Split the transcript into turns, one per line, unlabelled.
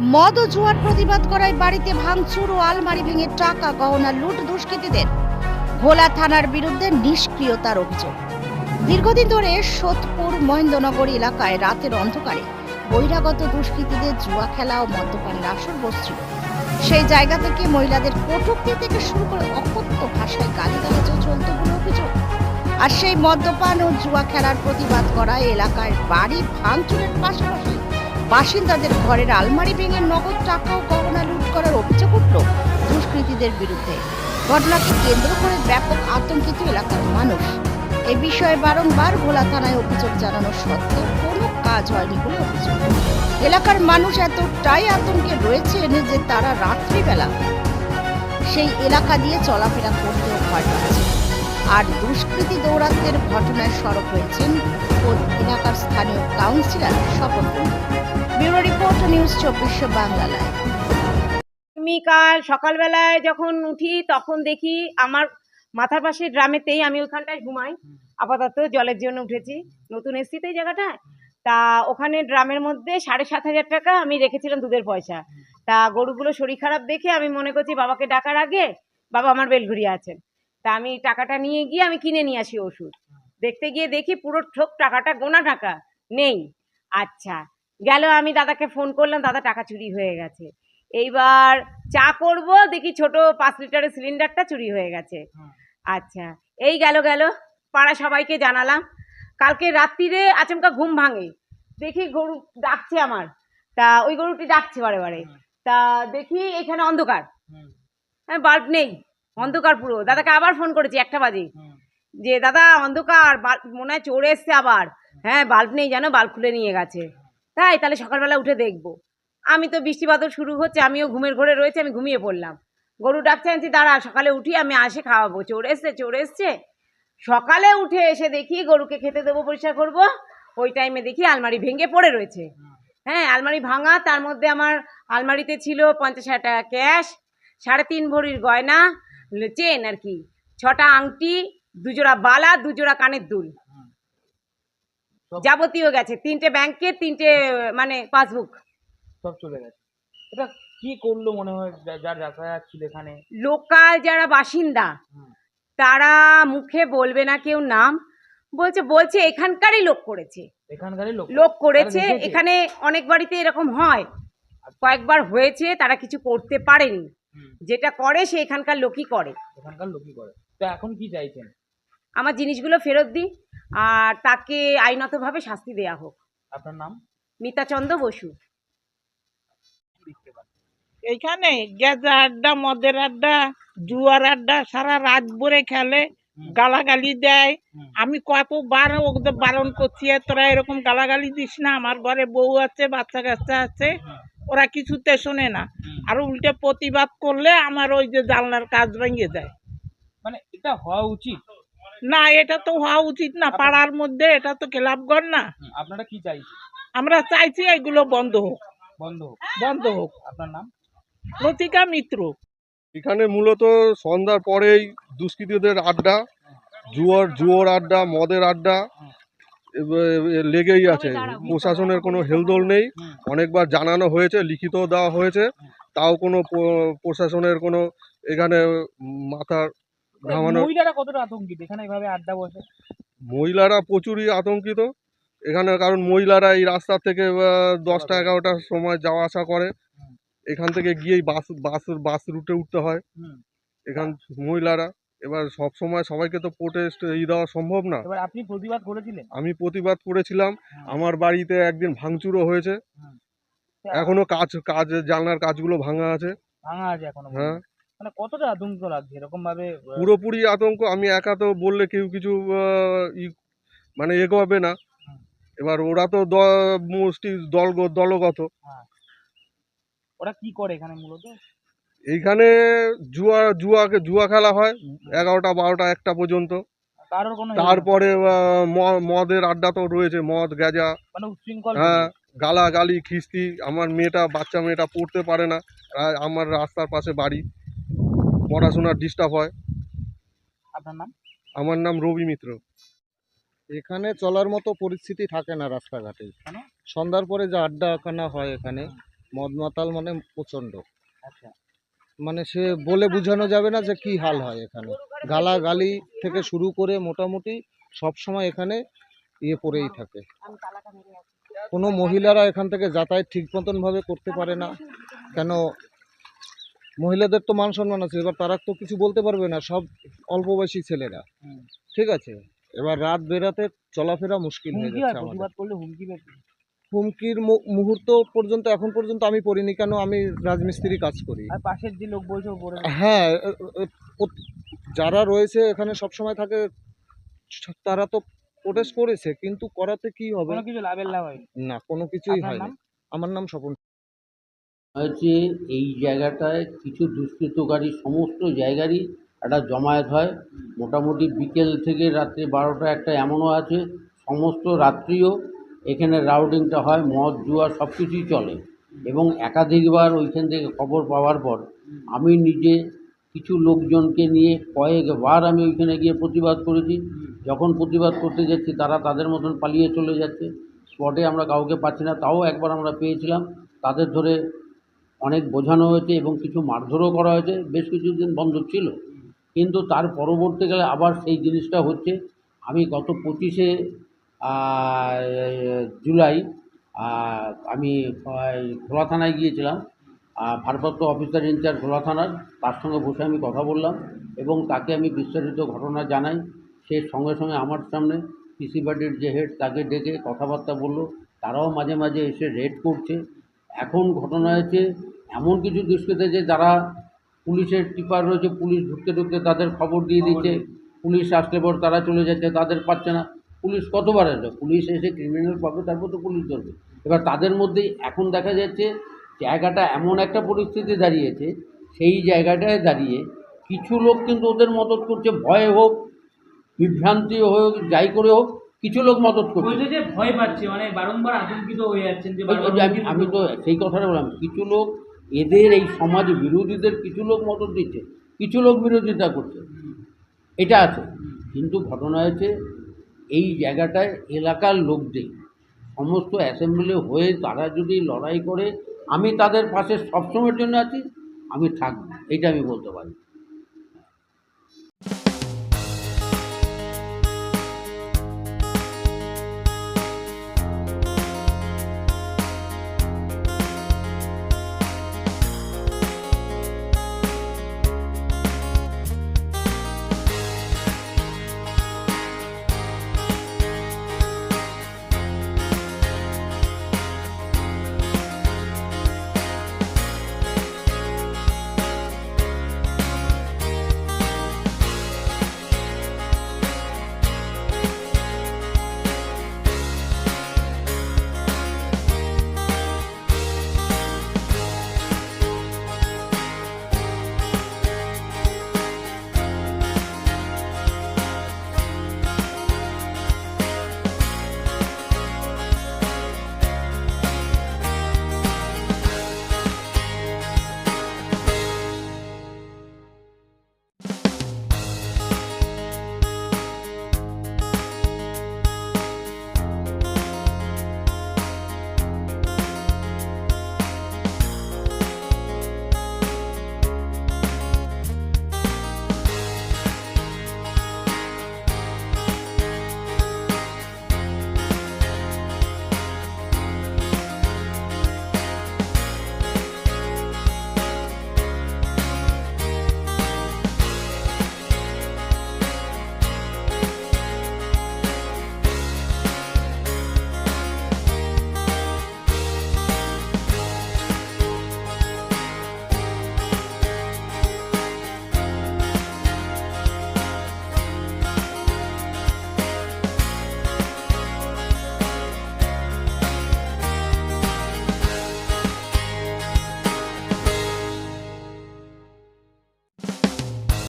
মদ ও জুয়ার প্রতিবাদ করায় বাড়িতে ভাঙচুর ও আলমারি ভেঙে টাকা, গহনা, লুট দুষ্কৃতীদের। ভোলা থানার বিরুদ্ধে নিষ্ক্রিয়তার অভিযোগ। দীর্ঘদিন ধরে সোদপুর মহেন্দ্রনগর এলাকায় রাতের অন্ধকারে বহিরাগত দুষ্কৃতীদের জুয়া খেলা ও মদ্যপানের আসর বসছিল। সেই জায়গা থেকে মহিলাদের কটুক্তি থেকে শুরু করে অকথ্য ভাষায় গালিগালাজও চলত বলে অভিযোগ। আর সেই মদ্যপান ও জুয়া খেলার প্রতিবাদ করায় এলাকায় বাড়ি ভাঙচুরের পাশাপাশি বাসিন্দাদের ঘরের আলমারি ভেঙে নগদ টাকা ও গহনা লুট করার অভিযোগ উঠল দুষ্কৃতীদের বিরুদ্ধে। ঘটনাকে কেন্দ্র করে ব্যাপক আতঙ্কিত এলাকার মানুষ। এ বিষয়ে বারংবার ভোলা থানায় অভিযোগ জানানো সত্ত্বেও কোনো কাজ হয়নি বলে অভিযোগ। এলাকার মানুষ এতটাই আতঙ্কে রয়েছেন যে তারা রাত্রিবেলা সেই এলাকা দিয়ে চলাফেরা করতেও ভয় পাচ্ছে আর দুষ্কৃতী দৌরাত্মের ঘটনায় সরব হয়েছেন এলাকার স্থানীয় councillor Swapan Kundu. Bureau report, news চব্বিশশো বাংলা
আমি কাল সকালবেলায় যখন উঠি, তখন দেখি আমার মাথার পাশে ড্রামেতেই আমি ওখানটায় ঘুমাই। আপাতত জলের জন্য উঠেছি। নতুন এসছি জায়গাটায়। তা ওখানে ড্রামের মধ্যে সাড়ে সাত হাজার টাকা আমি রেখেছিলাম দুধের পয়সা। তা গরুগুলো শরীর খারাপ দেখে আমি মনে করছি বাবাকে ডাকার আগে বাবা আমার বেলঘুরিয়ে আছেন। তা আমি টাকাটা নিয়ে গিয়ে আমি কিনে নিয়ে আসি ওষুধ। দেখতে গিয়ে দেখি পুরো ঠোক টাকাটা গোনা টাকা। নেই। আচ্ছা গেল আমি দাদাকে ফোন করলাম দাদা টাকা চুরি হয়ে গেছে। এইবার চা করব দেখি ছোট পাঁচ লিটারের সিলিন্ডারটা চুরি হয়ে গেছে। আচ্ছা এই গেল গেল পাড়া সবাইকে জানালাম। কালকে রাত্রিরে আচমকা ঘুম ভাঙে। দেখি গরু ডাকছে আমার। তা ওই গরুটি ডাকছে বারে বারে। তা দেখি এখানে অন্ধকার। হ্যাঁ বাল্ব নেই। অন্ধকার পুরো। দাদাকে আবার ফোন করেছি একটা বাজে। যে দাদা অন্ধকার মনে হয় চড়ে এসছে আবার। হ্যাঁ বাল্ব নেই জানো বাল্ব খুলে নিয়ে গেছে। তাই তাহলে সকালবেলা উঠে দেখব। আমি তো বৃষ্টি বাদল শুরু হচ্ছে, আমিও ঘুমের ঘরে রয়েছে, আমি ঘুমিয়ে পড়লাম। গরু ডাকছে আনছি দাঁড়া, সকালে উঠি, আমি আসে খাওয়াবো। চড়ে এসছে চড়ে এসছে? সকালে উঠে এসে দেখি গরুকে খেতে দেবো, পরিষ্কার করব। ওই টাইমে দেখি আলমারি ভেঙে পড়ে রয়েছে। হ্যাঁ আলমারি ভাঙা, তার মধ্যে আমার আলমারিতে ছিল পঞ্চাশ হাজার টাকা ক্যাশ, সাড়ে তিন ভরির গয়না, চেন আর কি, ছটা আংটি, দুজোড়া বালা, দুজোড়া কানের দুল। যাবতীয় গেছে। তিনটে ব্যাংকের তিনটে মানে পাসবুক।
সব চলে গেছে। এটা কি করল মনে হয় যার যাতায়াত ছিল এখানে?
লোকাল যারা বাসিন্দা তারা মুখে বলবে না কেউ নাম বলছে বলছে এখানকারই লোক করেছে।
এখানকারই লোক
লোক করেছে। এখানে অনেক বাড়িতে এরকম হয়। কয়েকবার হয়েছে তারা কিছু করতে পারেনি। যেটা করে সে এখানকার লোকই করে।
এখানকার লোকই করে। তো এখন কি চাইছেন?
আমার জিনিসগুলো ফেরত দিই আর তাকে আইনতভাবে শাস্তি দেয়া হোক।
আপনার নাম?
মিতাচন্দ্র বসু।
এইখানে গেজা আড্ডা মদের আড্ডা জুয়ার আড্ডা সারা রাত ভরে খেলে গালাগালি দেয়। আমি কতবার ওদের বারণ করছি "এ তোরা এরকম গালাগালি দিস না আমার ঘরে বউ আছে বাচ্চা কাচ্চা আছে ওরা কিছুতে শোনে না। আর উল্টে প্রতিবাদ করলে আমার ওই যে জানলার কাজ ভেঙে যায়।
মানে এটা হওয়া উচিত।
না এটা তো হওয়া উচিত না পাড়ার মধ্যে এটা তো ক্লাবঘর না।
আপনারা কি চাইছেন?
আমরা চাইছি এগুলো বন্ধ হোক।
বন্ধ হোক।
বন্ধ হোক।
আপনার নাম?
লতিকা মিত্র।
এখানে মূলত সন্ধ্যার পরেই দুষ্কৃতীদের আড্ডা জুয়ার জুয়োর আড্ডা মদের আড্ডা লেগেই আছে। প্রশাসনের কোনো হেলদোল নেই। অনেকবার জানানো হয়েছে লিখিত দেওয়া হয়েছে। তাও কোনো প্রশাসনের কোনো এখানে মাথার ঘামানো
মহিলারা কতটা আতঙ্কিত? এখানে এভাবে আড্ডা বসে?
মহিলারা প্রচুরই আতঙ্কিত। এখানে কারণ মহিলারা এই রাস্তা থেকে দশটা এগারোটার সময় যাওয়া আসা করে। এখান থেকে গিয়েই বাস বাস বাস রুটে উঠতে হয়। এখান মহিলারা। এবার সব সময় সবাইকে তো প্রোটেস্ট ই দেওয়া সম্ভব না।
এবার আপনি প্রতিবাদ করেছিলেন?
আমি প্রতিবাদ করেছিলাম। আমার বাড়িতে একদিন ভাঙচুরও হয়েছে। এখনও কাজ কাজ জানলার কাজগুলো ভাঙা আছে।
ভাঙা আছে এখনও
হ্যাঁ।
মানে কতটা আতঙ্ক লাগছে? এরকম ভাবে
পুরোপুরি আতঙ্ক আমি একা তো বললে কেউ কিছু মানে এগোবে না। এবার ওরা তো মুষ্টি দল দলগত।
ওরা কি করে এখানে মূলত?
এইখানে জুয়া জুয়া জুয়া খেলা হয় এগারোটা বারোটা একটা পর্যন্ত। তারপরে ম- মদের আড্ডা তো রয়েছে মদ গাঁজা
মানে
হ্যাঁ গালা গালি খিস্তি। আমার মেয়েটা বাচ্চা মেয়েটা পড়তে পারে না। আমার রাস্তার পাশে বাড়ি। পড়াশোনার ডিস্টার্ব হয়।
আপনার নাম?
আমার নাম রবি মিত্র।
এখানে চলার মতো পরিস্থিতি থাকে না রাস্তাঘাটে। সন্ধ্যার পরে যে আড্ডাখানা হয় এখানে মদ মাতাল মানে প্রচণ্ড
আচ্ছা।
মানে সে বলে বোঝানো যাবে না যে কি হাল হয় এখানে। গালাগালি থেকে শুরু করে মোটামুটি সব সময় এখানে ইয়ে পড়েই থাকে। কোনো মহিলারা এখান থেকে যাতায়াত ঠিক মতন ভাবে করতে পারে না। কেন মহিলাদের তো মান সম্মান আছে এবার তারা তো কিছু বলতে পারবে না সব অল্প বয়সী ছেলেরা। ঠিক আছে? এবার রাত বেরাতে চলাফেরা মুশকিল হয়ে যাচ্ছে আমাদের। হুমকির মুহূর্ত পর্যন্ত এখন পর্যন্ত আমি পড়িনি কেন আমি রাজমিস্ত্রি কাজ করি?
পাশের যে লোক বলছে
হ্যাঁ যারা রয়েছে এখানে সব সময় থাকে তারা তো প্রোটেস্ট করেছে কিন্তু করাতে কি হবে? না কোনো কিছুই হয়নি। আমার নাম স্বপন
হয়েছে, এই জায়গাটায় কিছু দুষ্কৃতকারী, সমস্ত জায়গারই একটা জমায়েত হয়। মোটামুটি বিকেল থেকে রাত্রি বারোটা একটা এমনও আছে, সমস্ত রাত্রিও এখানে রাউডিংটা হয়, মদ, জুয়া সব কিছুই চলে। এবং একাধিকবার ওইখান থেকে খবর পাওয়ার পর আমি নিজে কিছু লোকজনকে নিয়ে কয়েকবার আমি ওইখানে গিয়ে প্রতিবাদ করেছি। যখন প্রতিবাদ করতে যাচ্ছি, তারা তাদের মতন পালিয়ে চলে যাচ্ছে। স্পটে আমরা কাউকে পাচ্ছি না, তাও একবার আমরা পেয়েছিলাম। তাদের ধরে অনেক বোঝানো হয়েছে এবং কিছু মারধরও করা হয়েছে, বেশ কিছুদিন বন্ধ ছিল। কিন্তু তার পরবর্তীকালে আবার সেই জিনিসটা হচ্ছে, আমি গত পঁচিশে জুলাই আমি খোলা থানায় গিয়েছিলাম। ভারপ্রাপ্ত অফিসার ইনচার্জ খোলা থানার, তার সঙ্গে বসে আমি কথা বললাম এবং তাকে আমি বিস্তারিত ঘটনা জানাই। সে সঙ্গে সঙ্গে আমার সামনে পিসি পার্টির যে হেড, তাকে ডেকে কথাবার্তা বলল। তারাও মাঝে মাঝে এসে রেড করছে। এখন ঘটনা হয়েছে এমন কিছু দুষ্কৃতী যে যারা পুলিশের টিপার রয়েছে পুলিশ ঢুকতে ঢুকতে তাদের খবর দিয়ে দিচ্ছে। পুলিশ আসলে পর তারা চলে যাচ্ছে তাদের পাচ্ছে না। পুলিশ কতবার আসবে? পুলিশ এসে ক্রিমিনাল পাবে তারপর তো পুলিশ ধরবে। এবার তাদের মধ্যেই এখন দেখা যাচ্ছে জায়গাটা এমন একটা পরিস্থিতি দাঁড়িয়েছে সেই জায়গাটায় দাঁড়িয়ে কিছু লোক কিন্তু ওদের মদত করছে ভয়ে হোক বিভ্রান্তি হোক যাই করে হোক কিছু লোক মদত করছে।
যে ভয় পাচ্ছে মানে বারংবার আতঙ্কিত হয়ে যাচ্ছেন যে
আমি তো সেই কথাটা বললাম কিছু লোক এদের এই সমাজ বিরোধীদের কিছু লোক মদত দিচ্ছে, কিছু লোক বিরোধিতা করছে। এটা আছে। কিন্তু ঘটনা হয়েছে, এই জায়গাটায় এলাকার লোকদের, সমস্ত অ্যাসেম্বলি হয়ে তারা যদি লড়াই করে, আমি তাদের পাশে সবসময়ের জন্য আছি, আমি থাকব। এটা আমি বলতে পারি।